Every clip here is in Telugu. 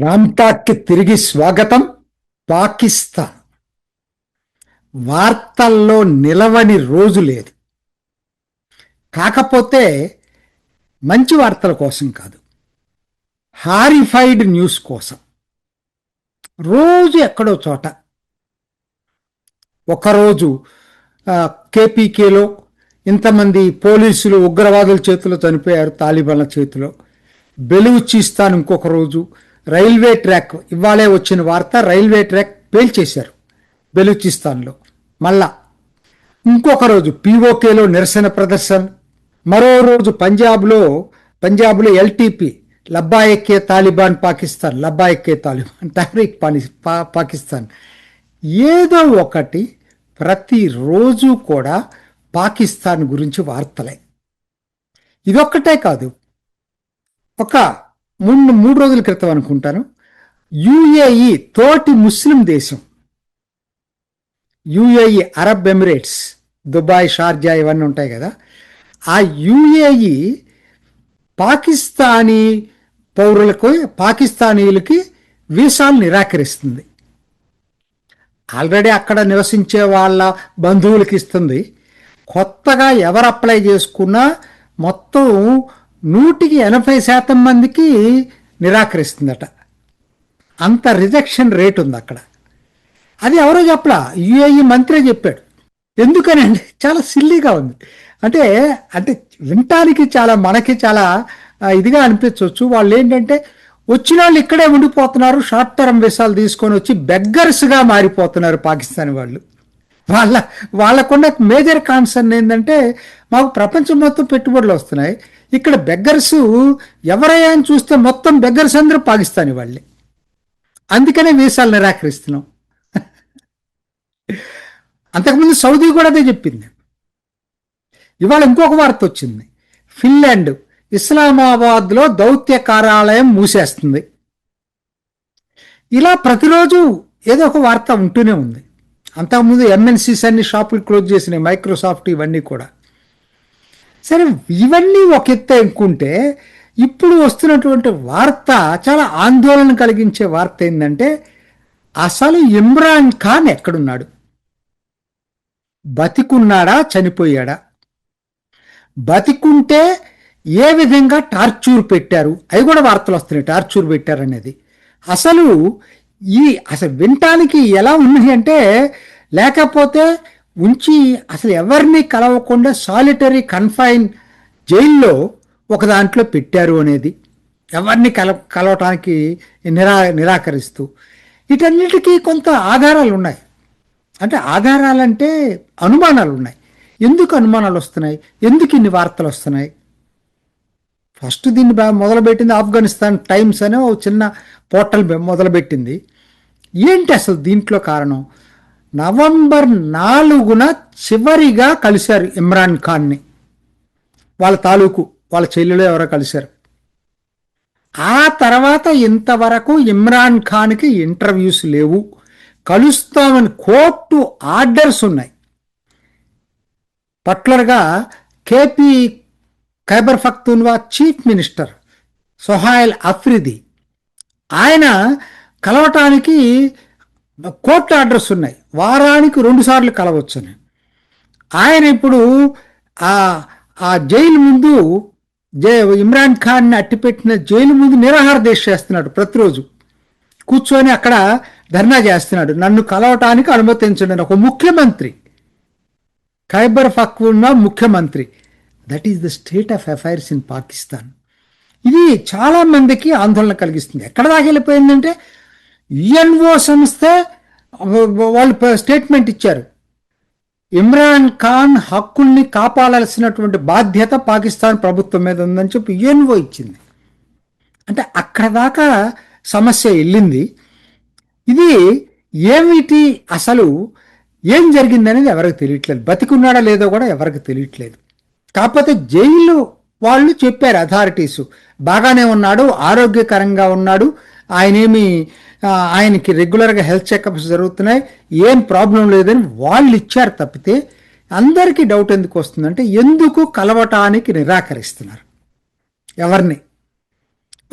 రామ్టాక్కి తిరిగి స్వాగతం పాకిస్తాన్. వార్తల్లో నిలవని రోజు లేదు. కాకపోతే మంచి వార్తల కోసం కాదు. హారిఫైడ్ న్యూస్ కోసం. రోజు ఎక్కడో చోట. ఒకరోజు కేపీకేలో ఇంతమంది పోలీసులు ఉగ్రవాదుల చేతిలో చనిపోయారు తాలిబాన్ల చేతిలో. బెలూచిస్తాన్ ఇంకొక రోజు రైల్వే ట్రాక్ ఇవాళే వచ్చిన వార్త రైల్వే ట్రాక్ పేల్చేశారు బెలూచిస్తాన్లో. మళ్ళా ఇంకొక రోజు పీఓకేలో నిరసన ప్రదర్శన మరో రోజు పంజాబ్లో పంజాబ్లో ఎల్టీపీ లబ్బాయక్కే తాలిబాన్ పాకిస్తాన్ లబ్బాయక్కే తాలిబాన్ తహరీక్ పాని పా- పాకిస్తాన్. ఏదో ఒకటి ప్రతిరోజు కూడా పాకిస్తాన్ గురించి వార్తలే. ఇదొక్కటే కాదు ఒక మూడు మూడు రోజుల క్రితం అనుకుంటాను. యుఏఈ తోటి ముస్లిం దేశం. UAE Arab Emirates Dubai Sharjah ఇవన్నీ ఉంటాయి కదా. ఆ యుఏఈ పాకిస్తానీ పౌరులకు పాకిస్తానీలకి వీసాలు నిరాకరిస్తుంది. ఆల్రెడీ అక్కడ నివసించే వాళ్ళ బంధువులకి ఇస్తుంది. కొత్తగా ఎవరు అప్లై చేసుకున్నా మొత్తం నూటికి ఎనభై శాతం మందికి నిరాకరిస్తుందట. అంత రిజెక్షన్ రేట్ ఉంది అక్కడ. అది ఎవరో చెప్పలా? యుఏఈ మంత్రే చెప్పాడు. ఎందుకనండి చాలా సిల్లీగా ఉంది. అంటే అంటే వినటానికి చాలా మనకి చాలా ఇదిగా అనిపించవచ్చు. వాళ్ళు ఏంటంటే వచ్చిన వాళ్ళు ఇక్కడే ఉండిపోతున్నారు షార్ట్ టర్మ్ వీసాలు తీసుకొని వచ్చి బెగ్గర్స్గా మారిపోతున్నారు పాకిస్తాన్ వాళ్ళు. వాళ్ళ వాళ్ళకున్న మేజర్ కాన్సర్న్ ఏంటంటే మాకు ప్రపంచం మొత్తం పెట్టుబడులు వస్తున్నాయి. ఇక్కడ బెగ్గర్స్ ఎవరయ్యా అని చూస్తే మొత్తం బెగ్గర్స్ అందరూ పాకిస్తానీ వాళ్ళే. అందుకనే వీసాలు నిరాకరిస్తున్నాం. అంతకుముందు సౌదీ కూడా అదే చెప్పింది. ఇవాళ ఇంకొక వార్త వచ్చింది. ఫిన్లాండ్ ఇస్లామాబాద్లో దౌత్య కార్యాలయం మూసేస్తుంది. ఇలా ప్రతిరోజు ఏదో ఒక వార్త ఉంటూనే ఉంది. అంతకుముందు ఎంఎన్సీస్ అన్ని షాపులు క్లోజ్ చేసినాయి మైక్రోసాఫ్ట్ ఇవన్నీ కూడా. సరే ఇవన్నీ ఒక ఎత్తు అనుకుంటే ఇప్పుడు వస్తున్నటువంటి వార్త చాలా ఆందోళన కలిగించే వార్త ఏంటంటే అసలు ఇమ్రాన్ ఖాన్ ఎక్కడున్నాడు? బతికున్నాడా? చనిపోయాడా? బతికుంటే ఏ విధంగా టార్చూర్ పెట్టారు? అవి కూడా వార్తలు వస్తున్నాయి టార్చూర్ పెట్టారు అనేది అసలు ఈ అసలు వినటానికి ఎలా ఉన్నాయి అంటే లేకపోతే ఉంచి అసలు ఎవరిని కలవకుండా సాలిటరీ కన్ఫైన్ జైల్లో ఒక దాంట్లో పెట్టారు అనేది ఎవరిని కల కలవటానికి నిరా నిరాకరిస్తూ వీటన్నిటికీ కొంత ఆధారాలు ఉన్నాయి అంటే ఆధారాలంటే అనుమానాలు ఉన్నాయి ఎందుకు అనుమానాలు వస్తున్నాయి? ఎందుకు ఇన్ని వార్తలు వస్తున్నాయి? ఫస్ట్ దీన్ని మొదలుపెట్టింది ఆఫ్ఘనిస్తాన్ టైమ్స్ అనే ఓ చిన్న పోర్టల్ మొదలుపెట్టింది. ఏంటి అసలు దీంట్లో కారణం? నవంబర్ నాలుగున చివరిగా కలిశారు ఇమ్రాన్ ఖాన్ని. వాళ్ళ తాలూకు వాళ్ళ చెల్లెలు ఎవరో కలిశారు. ఆ తర్వాత ఇంతవరకు ఇమ్రాన్ ఖాన్కి ఇంటర్వ్యూస్ లేవు. కలుస్తామని కోర్టు ఆర్డర్స్ ఉన్నాయి. పట్లర్గా KP Khyber Pakhtunkhwa chief minister Sohail Afridi ఆయన కలవటానికి కోర్టు ఆర్డర్స్ ఉన్నాయి. వారానికి రెండుసార్లు కలవచ్చని ఆయన ఇప్పుడు ఆ ఆ జైలు ముందు జై ఇమ్రాన్ ఖాన్ని అట్టిపెట్టిన జైలు ముందు నిరాహార దీక్ష చేస్తున్నాడు ప్రతిరోజు. కూర్చొని అక్కడ ధర్నా చేస్తున్నాడు. నన్ను కలవటానికి అనుమతించండి ఒక ముఖ్యమంత్రి. ఖైబర్ ఫక్వున్న ముఖ్యమంత్రి. That is the state of affairs in Pakistan ఇది చాలా మందికి ఆందోళన కలిగిస్తుంది. ఎక్కడ దాకా వెళ్ళిపోయిందంటే యుఎన్ఓ సంస్థ వాళ్ళు స్టేట్మెంట్ ఇచ్చారు. ఇమ్రాన్ ఖాన్ హక్కుల్ని కాపాడాల్సినటువంటి బాధ్యత పాకిస్తాన్ ప్రభుత్వం మీద ఉందని చెప్పి యుఎన్ఓ ఇచ్చింది. అంటే అక్కడ దాకా సమస్య వెళ్ళింది. ఇది ఏమిటి అసలు? ఏం జరిగిందనేది ఎవరికి తెలియట్లేదు. బతికున్నాడా లేదో కూడా ఎవరికి తెలియట్లేదు. కాకపోతే జైలు వాళ్ళు చెప్పారు అథారిటీస్. బాగానే ఉన్నాడు ఆరోగ్యకరంగా ఉన్నాడు. ఆయనేమి ఆయనకి రెగ్యులర్గా హెల్త్ చెకప్స్ జరుగుతున్నాయి. ఏం ప్రాబ్లం లేదని వాళ్ళు ఇచ్చారు తప్పితే అందరికీ డౌట్ ఎందుకు వస్తుందంటే ఎందుకు కలవటానికి నిరాకరిస్తున్నారు? ఎవరిని?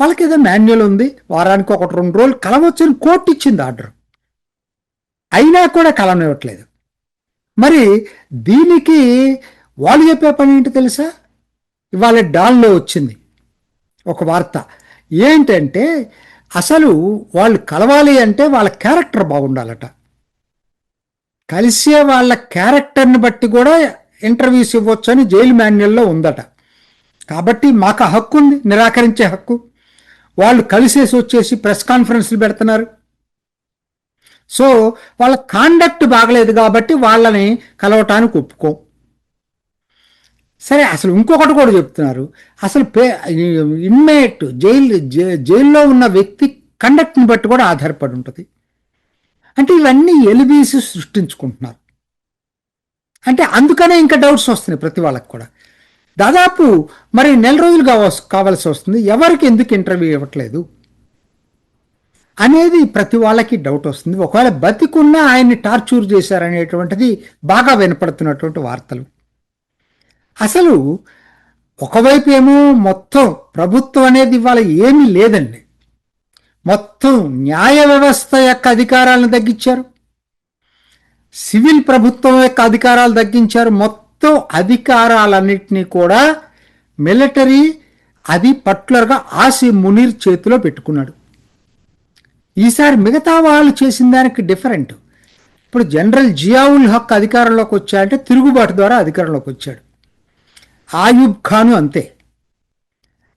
వాళ్ళకి ఏదో మాన్యువల్ ఉంది. వారానికి ఒకటి రెండు రోజులు కలవచ్చని కోర్టు ఇచ్చింది ఆర్డర్. అయినా కూడా కలవనివ్వట్లేదు. మరి దీనికి వాళ్ళు చెప్పే పని ఏంటి తెలుసా? ఇవాళ డాల్లో వచ్చింది ఒక వార్త. ఏంటంటే అసలు వాళ్ళు కలవాలి అంటే వాళ్ళ క్యారెక్టర్ బాగుండాలట. కలిసే వాళ్ళ క్యారెక్టర్ని బట్టి కూడా ఇంటర్వ్యూస్ ఇవ్వచ్చు అని జైలు మాన్యుల్లో ఉందట. కాబట్టి మాకు ఆ హక్కు ఉంది నిరాకరించే హక్కు. వాళ్ళు కలిసేసి వచ్చేసి ప్రెస్ కాన్ఫరెన్స్లు పెడుతున్నారు. సో వాళ్ళ కాండక్ట్ బాగలేదు కాబట్టి వాళ్ళని కలవటానికి ఒప్పుకోం. సరే అసలు ఇంకొకటి కూడా చెప్తున్నారు. అసలు పే ఇన్మేట్ జైలు జైల్లో ఉన్న వ్యక్తి కండక్ట్ని బట్టి కూడా ఆధారపడి ఉంటుంది. అంటే ఇవన్నీ ఎలిబీసి సృష్టించుకుంటున్నారు. అంటే అందుకనే ఇంకా డౌట్స్ వస్తున్నాయి ప్రతి వాళ్ళకి కూడా. దాదాపు మరి నెల రోజులు కావాల్సి కావాల్సి వస్తుంది. ఎవరికి ఎందుకు ఇంటర్వ్యూ ఇవ్వట్లేదు? అనేది ప్రతి వాళ్ళకి డౌట్ వస్తుంది. ఒకవేళ బతికున్నా ఆయన్ని టార్చూర్ చేశారనేటువంటిది బాగా వినపడుతున్నటువంటి వార్తలు. అసలు ఒకవైపు ఏమో మొత్తం ప్రభుత్వం అనేది ఇవాళ ఏమీ లేదండి. మొత్తం న్యాయ వ్యవస్థ యొక్క అధికారాలను తగ్గించారు. సివిల్ ప్రభుత్వం యొక్క అధికారాలు తగ్గించారు. మొత్తం అధికారాలన్నింటినీ కూడా మిలిటరీ అది పర్టికులర్గా ఆసి మునీర్ చేతిలో పెట్టుకున్నాడు. ఈసారి మిగతా వాళ్ళు చేసిన దానికి డిఫరెంట్. ఇప్పుడు జనరల్ జియావుల్ హక్ అధికారంలోకి వచ్చాడంటే తిరుగుబాటు ద్వారా అధికారంలోకి వచ్చాడు. ఆయూబ్ ఖాను అంతే.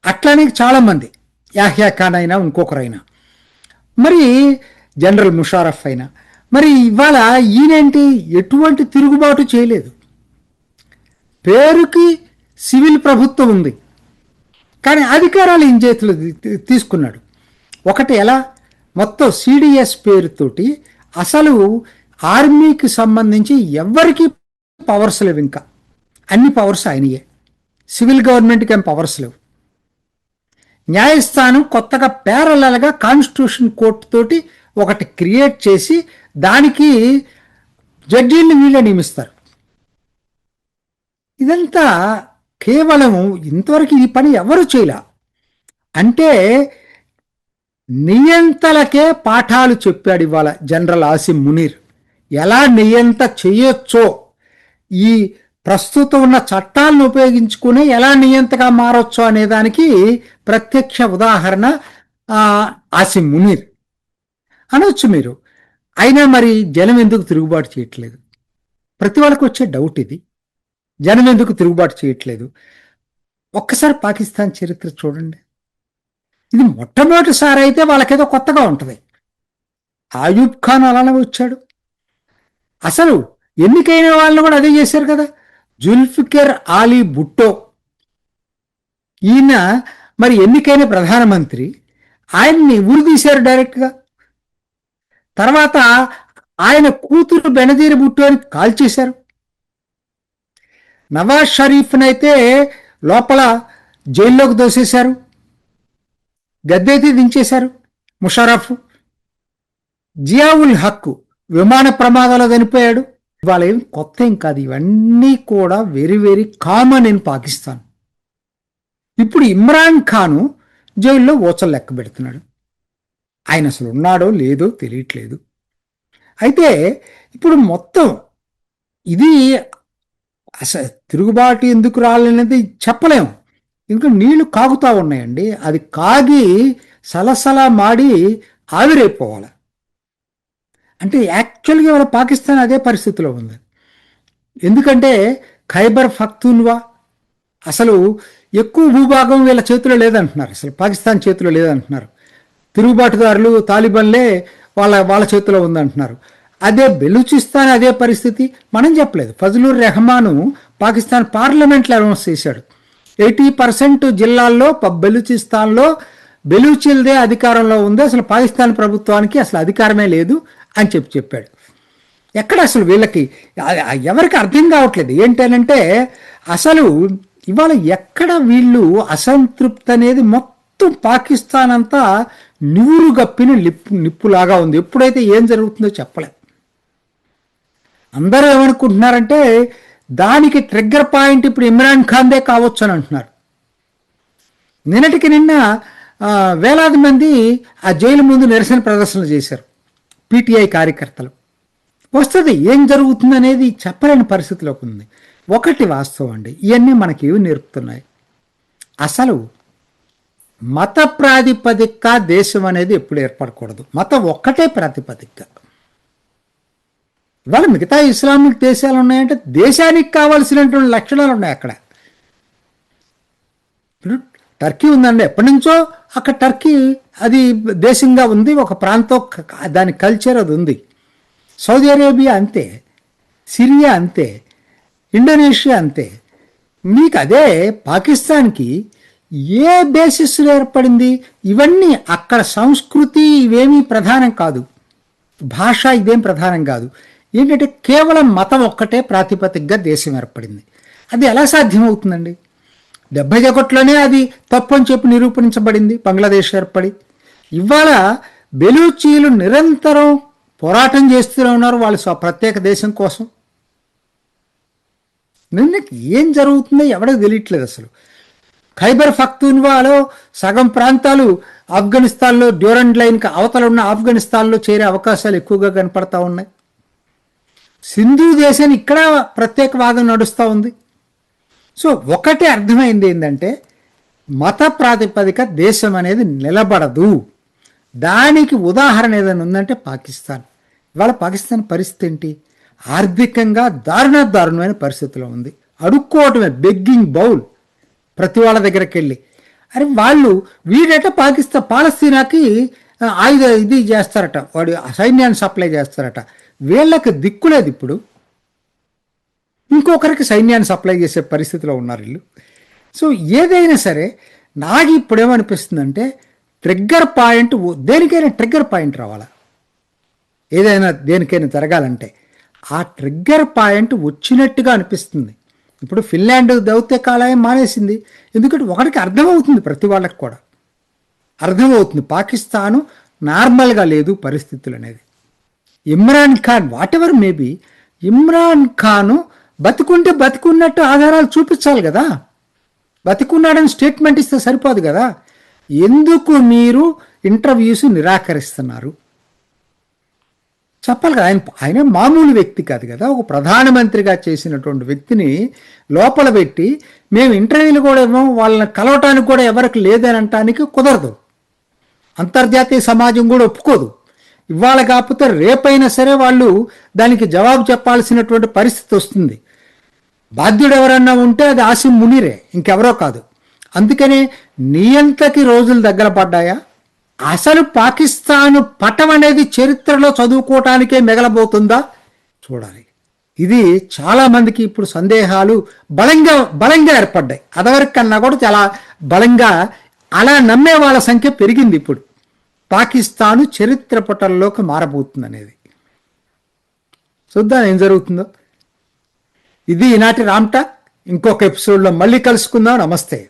అట్లానే చాలామంది. యాహ్యా ఖాన్ అయినా ఇంకొకరైనా. మరి జనరల్ ముషారఫ్ అయినా. మరి ఇవాళ ఈయనేంటి? ఎటువంటి తిరుగుబాటు చేయలేదు. పేరుకి సివిల్ ప్రభుత్వం ఉంది. కానీ అధికారాలు ఏం చేతులు తీసుకున్నాడు. ఒకటి ఎలా? మొత్తం సిడిఎస్ పేరుతోటి అసలు ఆర్మీకి సంబంధించి ఎవరికి పవర్స్ లేవు ఇంకా. అన్ని పవర్స్ ఆయనయే. సివిల్ గవర్నమెంట్కి ఏం పవర్స్ లేవు. న్యాయస్థానం కొత్తగా ప్యారలల్గా కాన్స్టిట్యూషన్ కోర్టు తోటి ఒకటి క్రియేట్ చేసి దానికి జడ్జీలను వీళ్ళే నియమిస్తారు. ఇదంతా కేవలం ఇంతవరకు ఈ పని ఎవరు చేయలే? అంటే నియంతలకే పాఠాలు చెప్పాడు ఇవాళ జనరల్ ఆసిమ్ మునీర్. ఎలా నియంత చేయొచ్చో ఈ ప్రస్తుతం ఉన్న చట్టాలను ఉపయోగించుకుని ఎలా నియంతగా మారొచ్చు అనే దానికి ప్రత్యక్ష ఉదాహరణ ఆసిమ్ మునీర్. అనొచ్చు మీరు. అయినా మరి జనం ఎందుకు తిరుగుబాటు చేయట్లేదు? ప్రతి వాళ్ళకి వచ్చే డౌట్ ఇది. జనం ఎందుకు తిరుగుబాటు చేయట్లేదు? ఒక్కసారి పాకిస్తాన్ చరిత్ర చూడండి. ఇది మొట్టమొదటిసారి అయితే వాళ్ళకేదో కొత్తగా ఉంటుంది. ఆయూబ్ ఖాన్ అలానే వచ్చాడు. అసలు ఎన్నికైన వాళ్ళని కూడా అదే చేశారు కదా. జుల్ఫికర్ ఆలీ భుట్టో. ఈయన మరి ఎన్నికైన ప్రధానమంత్రి ఆయన్ని ఉరిదీశారు డైరెక్ట్గా. తర్వాత ఆయన కూతురు బెనజీర్ భుట్టోని కాల్చేశారు. నవాజ్ షరీఫ్నైతే లోపల జైల్లోకి దోసేశారు. గద్దెతి దించేశారు ముషరఫ్. జియావుల్ హక్కు విమాన ప్రమాదంలో చనిపోయాడు. ఇవాళ ఏం కొత్త ఏం కాదు. ఇవన్నీ కూడా very very common in Pakistan ఇప్పుడు ఇమ్రాన్ ఖాను జైల్లో ఓచలు లెక్క పెడుతున్నాడు. ఆయన అసలు ఉన్నాడో లేదో తెలియట్లేదు. అయితే ఇప్పుడు మొత్తం ఇది అసలు తిరుగుబాటు ఎందుకు రాలనేది చెప్పలేము ఎందుకంటే నీళ్ళు కాగుతూ ఉన్నాయండి. అది కాగి సలసల మాడి ఆవిరైపోవాలి. అంటే యాక్చువల్గా ఇవాళ పాకిస్తాన్ అదే పరిస్థితిలో ఉంది. ఎందుకంటే ఖైబర్ ఫక్తున్వా అసలు ఎక్కువ భూభాగం వీళ్ళ చేతిలో లేదంటున్నారు. అసలు పాకిస్తాన్ చేతిలో లేదంటున్నారు. తిరుగుబాటుదారులు తాలిబన్లే వాళ్ళ వాళ్ళ చేతిలో ఉందంటున్నారు. అదే బెలూచిస్తాన్ అదే పరిస్థితి మనం చెప్పలేదు. ఫజలుర్ రెహమాను పాకిస్తాన్ పార్లమెంట్లో అనౌన్స్ చేశాడు. ఎయిటీ పర్సెంట్ జిల్లాల్లో ప- బెలూచిస్తాన్లో బెలూచిల్దే అధికారంలో ఉంది. అసలు పాకిస్తాన్ ప్రభుత్వానికి అసలు అధికారమే లేదు అని చెప్పి చెప్పాడు. ఎక్కడ అసలు వీళ్ళకి ఎవరికి అర్థం కావట్లేదు. ఏంటనంటే అసలు ఇవాళ ఎక్కడ వీళ్ళు అసంతృప్తి అనేది మొత్తం పాకిస్తాన్ అంతా నివురు గప్పిన లిప్పు నిప్పులాగా ఉంది. ఎప్పుడైతే ఏం జరుగుతుందో చెప్పలేదు అందరూ ఏమనుకుంటున్నారంటే దానికి ట్రిగ్గర్ పాయింట్ ఇప్పుడు ఇమ్రాన్ ఖాన్దే కావచ్చు అని అంటున్నారు. నిన్నటికి నిన్న వేలాది మంది ఆ జైలు ముందు నిరసన ప్రదర్శనలు చేశారు. పీటీఐ కార్యకర్తలు. వస్తుంది. ఏం జరుగుతుంది అనేది చెప్పలేని పరిస్థితిలోకి ఉంది. ఒకటి వాస్తవం అండి. ఇవన్నీ మనకి ఏవి నేర్పుతున్నాయి? అసలు మత ప్రాతిపదిక దేశం అనేది ఎప్పుడు ఏర్పడకూడదు. మతం ఒక్కటే ప్రాతిపదిక. ఇవాళ మిగతా ఇస్లామిక్ దేశాలు ఉన్నాయంటే దేశానికి కావాల్సినటువంటి లక్షణాలు ఉన్నాయి అక్కడ. ఇప్పుడు టర్కీ ఉందండి. ఎప్పటి నుంచో అక్కడ టర్కీ అది దేశంగా ఉంది. ఒక ప్రాంతం దాని కల్చర్ అది ఉంది. సౌదీ అరేబియా అంతే సిరియా అంతే ఇండోనేషియా అంతే. మీకు అదే పాకిస్తాన్కి ఏ బేసిస్లో ఏర్పడింది? ఇవన్నీ అక్కడ సంస్కృతి ఇవేమీ ప్రధానం కాదు. భాష ఇదేం ప్రధానం కాదు. ఏంటంటే కేవలం మతం ఒక్కటే ప్రాతిపదికగా దేశం ఏర్పడింది. అది ఎలా సాధ్యమవుతుందండి? డెబ్బై ఒకటిలోనే అది తప్పు అని చెప్పి నిరూపించబడింది బంగ్లాదేశ్ ఏర్పడి. ఇవాళ బెలూచీలు నిరంతరం పోరాటం చేస్తూనే ఉన్నారు వాళ్ళ ప్రత్యేక దేశం కోసం. నిన్న ఏం జరుగుతుందో ఎవడో తెలియట్లేదు అసలు. ఖైబర్ ఫక్తున్వాలో సగం ప్రాంతాలు ఆఫ్ఘనిస్తాన్లో డ్యూరండ్ లైన్కి అవతల ఉన్న ఆఫ్ఘనిస్తాన్లో చేరే అవకాశాలు ఎక్కువగా కనపడతా ఉన్నాయి. సింధు దేశాన్ని ఇక్కడ ప్రత్యేకవాదం నడుస్తూ ఉంది. సో ఒకటే అర్థమైంది ఏంటంటే మత ప్రాతిపదిక దేశం అనేది నిలబడదు. దానికి ఉదాహరణ ఏదైనా ఉందంటే పాకిస్తాన్. ఇవాళ పాకిస్తాన్ పరిస్థితి ఏంటి? ఆర్థికంగా దారుణ దారుణమైన పరిస్థితిలో ఉంది. అడుక్కోవటమే బెగ్గింగ్ బౌల్ ప్రతి వాళ్ళ దగ్గరికి వెళ్ళి. అరే వాళ్ళు వీడట పాకిస్తాన్ పాలస్తీనాకి ఆయుధ ఇది చేస్తారట. వాడు సైన్యాన్ని సప్లై చేస్తారట. వీళ్ళకి దిక్కులేదు ఇప్పుడు. ఇంకొకరికి సైన్యాన్ని సప్లై చేసే పరిస్థితిలో ఉన్నారు వీళ్ళు. సో ఏదైనా సరే నాకు ఇప్పుడు ఏమనిపిస్తుందంటే ట్రిగ్గర్ పాయింట్ దేనికైనా ట్రిగ్గర్ పాయింట్ రావాలా? ఏదైనా దేనికైనా జరగాలంటే ఆ ట్రిగ్గర్ పాయింట్ వచ్చినట్టుగా అనిపిస్తుంది. ఇప్పుడు ఫిన్లాండ్ దౌత్య కాలాయం మానేసింది. ఎందుకంటే ఒకటికి అర్థమవుతుంది ప్రతి వాళ్ళకి కూడా. అర్థమవుతుంది పాకిస్తాను నార్మల్గా లేదు పరిస్థితులు అనేది. Imran Khan whatever maybe Imran Khan బతికుంటే బతికున్నట్టు ఆధారాలు చూపించాలి కదా. బతికున్నాడని స్టేట్మెంట్ ఇస్తే సరిపోదు కదా. ఎందుకు మీరు ఇంటర్వ్యూస్ నిరాకరిస్తున్నారు? చెప్పాలి కదా ఆయన ఆయన మామూలు వ్యక్తి కాదు కదా ఒక ప్రధానమంత్రిగా చేసినటువంటి వ్యక్తిని లోపల పెట్టి మేము ఇంటర్వ్యూలు కూడా ఇవ్వం వాళ్ళని కలవటానికి కూడా ఎవరికి లేదని అనటానికి కుదరదు. అంతర్జాతీయ సమాజం కూడా ఒప్పుకోదు. ఇవాళ కాకపోతే రేపైనా సరే వాళ్ళు దానికి జవాబు చెప్పాల్సినటువంటి పరిస్థితి వస్తుంది. బాధ్యుడు ఎవరన్నా ఉంటే అది ఆసిం మునిరే ఇంకెవరో కాదు. అందుకనే నియంతకి రోజులు దగ్గర పడ్డాయా? అసలు పాకిస్తాను పటం అనేది చరిత్రలో చదువుకోవటానికే మిగలబోతుందా? చూడాలి. ఇది చాలామందికి ఇప్పుడు సందేహాలు బలంగా బలంగా ఏర్పడ్డాయి. అదవరకు కన్నా కూడా చాలా బలంగా అలా నమ్మే వాళ్ళ సంఖ్య పెరిగింది ఇప్పుడు. పాకిస్తాను చరిత్ర పటంలోకి మారబోతుంది అనేది చూద్దాం ఏం జరుగుతుందో. ఇది ఈనాటి రామ్టా ఇంకొక ఎపిసోడ్లో మళ్ళీ కలుసుకుందాం. నమస్తే.